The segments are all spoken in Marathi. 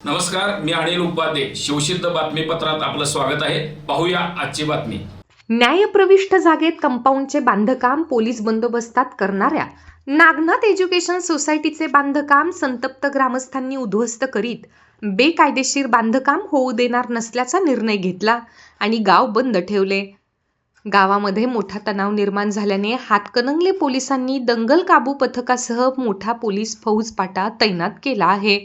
नमस्कार मी अनिल उपाध्ये. शिवसिद्ध बातमीपत्रात आपलं स्वागत आहे. पाहूया आजची बातमी. न्यायप्रविष्ट जागेत कंपाऊंडचे बांधकाम पोलीस बंदोबस्तात करणाऱ्या नागनाथ एज्युकेशन सोसायटीचे बांधकाम संतप्त ग्रामस्थांनी उद्ध्वस्त करीत बेकायदेशीर बांधकाम होऊ देणार नसल्याचा निर्णय घेतला आणि गाव बंद ठेवले. गावामध्ये मोठा तणाव निर्माण झाल्याने हातकणंगले पोलिसांनी दंगल काबू पथकासह मोठा पोलीस फौजपाटा तैनात केला आहे.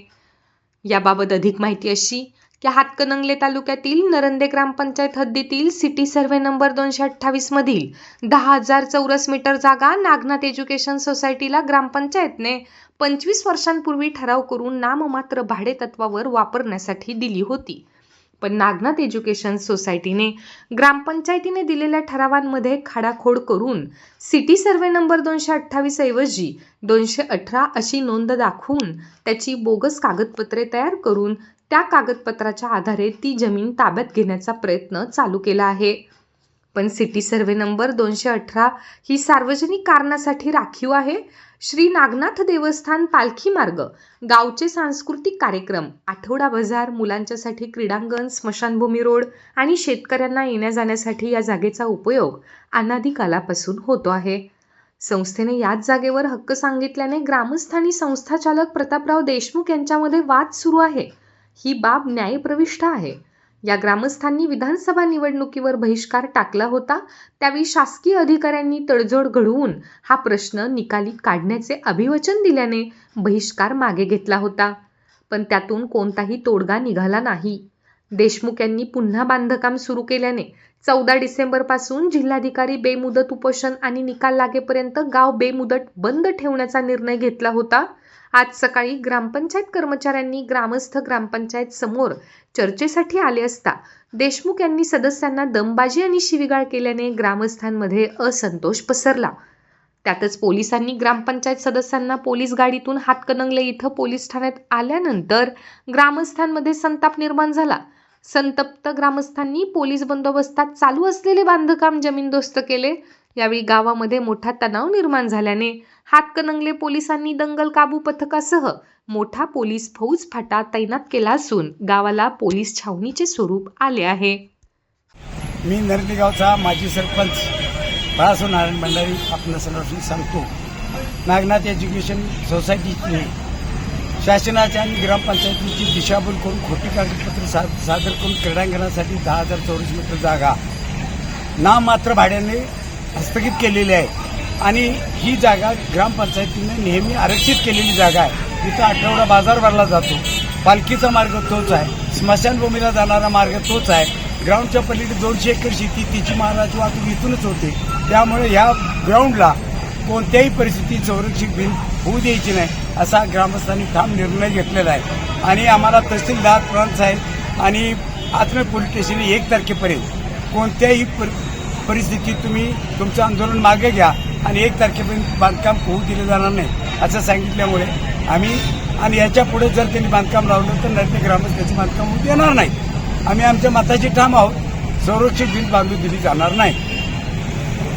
याबाबत अधिक माहिती अशी की हातकणंगले तालुक्यातील नरंदे ग्रामपंचायत हद्दीतील सिटी सर्व्हे नंबर दोनशे अठ्ठावीस मधील दहा हजार चौरस मीटर जागा नागनाथ एज्युकेशन सोसायटीला ग्रामपंचायतने पंचवीस वर्षांपूर्वी ठराव करून नाममात्र भाडे तत्वावर वापरण्यासाठी दिली होती. पण नागनाथ एज्युकेशन सोसायटीने ग्रामपंचायतीने दिलेल्या ठरावांमध्ये खाडाखोड करून सिटी सर्वे नंबर दोनशे अठ्ठावीस ऐवजी दोनशे अठरा अशी नोंद दाखवून त्याची बोगस कागदपत्रे तयार करून त्या कागदपत्राच्या आधारे ती जमीन ताब्यात घेण्याचा प्रयत्न चालू केला आहे. पण सिटी सर्वे नंबर दोनशे अठरा ही सार्वजनिक कारणासाठी राखीव आहे. श्री नागनाथ देवस्थान पालखी मार्ग गावचे सांस्कृतिक कार्यक्रम आठवडा बाजार मुलांच्यासाठी क्रीडांगण स्मशानभूमी रोड आणि शेतकऱ्यांना येण्या जाण्यासाठी या जागेचा उपयोग अनादिकालापासून होतो आहे. संस्थेने याच जागेवर हक्क सांगितल्याने ग्रामस्थानी संस्थाचालक प्रतापराव देशमुख यांच्यामध्ये वाद सुरू आहे. ही बाब न्यायप्रविष्ट आहे. या ग्रामस्थांनी विधानसभा निवडणुकीवर बहिष्कार टाकला होता त्यावेळी शासकीय अधिकाऱ्यांनी तडजोड घडवून हा प्रश्न निकाली काढण्याचे अभिवचन दिल्याने बहिष्कार मागे घेतला होता. पण त्यातून कोणताही तोडगा निघाला नाही. देशमुख यांनी पुन्हा बांधकाम सुरू केल्याने चौदा डिसेंबरपासून जिल्हाधिकारी बेमुदत उपोषण आणि निकाल लागेपर्यंत गाव बेमुदत बंद ठेवण्याचा निर्णय घेतला होता. आज सकाळी ग्रामपंचायत कर्मचाऱ्यांनी ग्रामस्थ ग्रामपंचायत समोर चर्चेसाठी आले असता देशमुख यांनी सदस्यांना दमबाजी आणि शिवीगाळ केल्याने ग्रामस्थांमध्ये असंतोष पसरला. त्यातच पोलिसांनी ग्रामपंचायत सदस्यांना पोलीस गाडीतून हातकणंगले इथं पोलीस ठाण्यात आल्यानंतर ग्रामस्थांमध्ये संताप निर्माण झाला. संतप्त ग्रामस्थांनी पोलीस बंदोबस्तात चालू असलेले बांधकाम जमीनदोस्त केले. यावेळी गावामध्ये मोठा तणाव निर्माण झाल्याने हातकणंगले पोलिसांनी दंगल काबू पथकासह मोठा पोलीस फौज फाटा तैनात केला असून गावाला पोलीस छावणीचे स्वरूप आले आहे. मी नरदेगावचा माजी सरपंच बाळासो नारायण भंडारी आपल्या सर्वांनी सांगतो नागनाथ एज्युकेशन सोसायटीने शासनाच्या आणि ग्रामपंचायतीची दिशाभूल करून खोटी कागदपत्र सा सादर करून क्रीडांगणासाठी दहा हजार चौरस मीटर जागा. नाममात्र भाड्याने हस्तगित केलेली आहे. आणि ही जागा ग्रामपंचायतीने नेहमी आरक्षित केलेली जागा आहे. इथं आठवडा बाजार भरला जातो. पालखीचा मार्ग तोच आहे. स्मशानभूमीला जाणारा मार्ग तोच आहे. ग्राउंडच्या पलीकडे दोनशे एकर शेती तिची महाराज वाहतूक इथूनच होते. त्यामुळे ह्या ग्राउंडला कोणत्याही परिस्थितीत संरक्षित भिंत होऊ द्यायची नाही असा ग्रामस्थांनी ठाम निर्णय घेतलेला आहे. आणि आम्हाला तहसीलदार प्रांत साहेब आणि आत्मे पोलीस स्टेशन एक तारखेपर्यंत कोणत्याही पर परिस्थितीत तुम्ही तुमचं आंदोलन मागे घ्या आणि एक तारखेपर्यंत बांधकाम होऊ दिलं जाणार नाही असं सांगितल्यामुळे आम्ही आणि याच्यापुढे जर त्यांनी बांधकाम लावलं तर नरते ग्रामस्थ त्याचं बांधकाम होऊ देणार नाही. आम्ही आमच्या मताची ठाम आहोत. संरक्षित भिंत बांधून दिली जाणार नाही.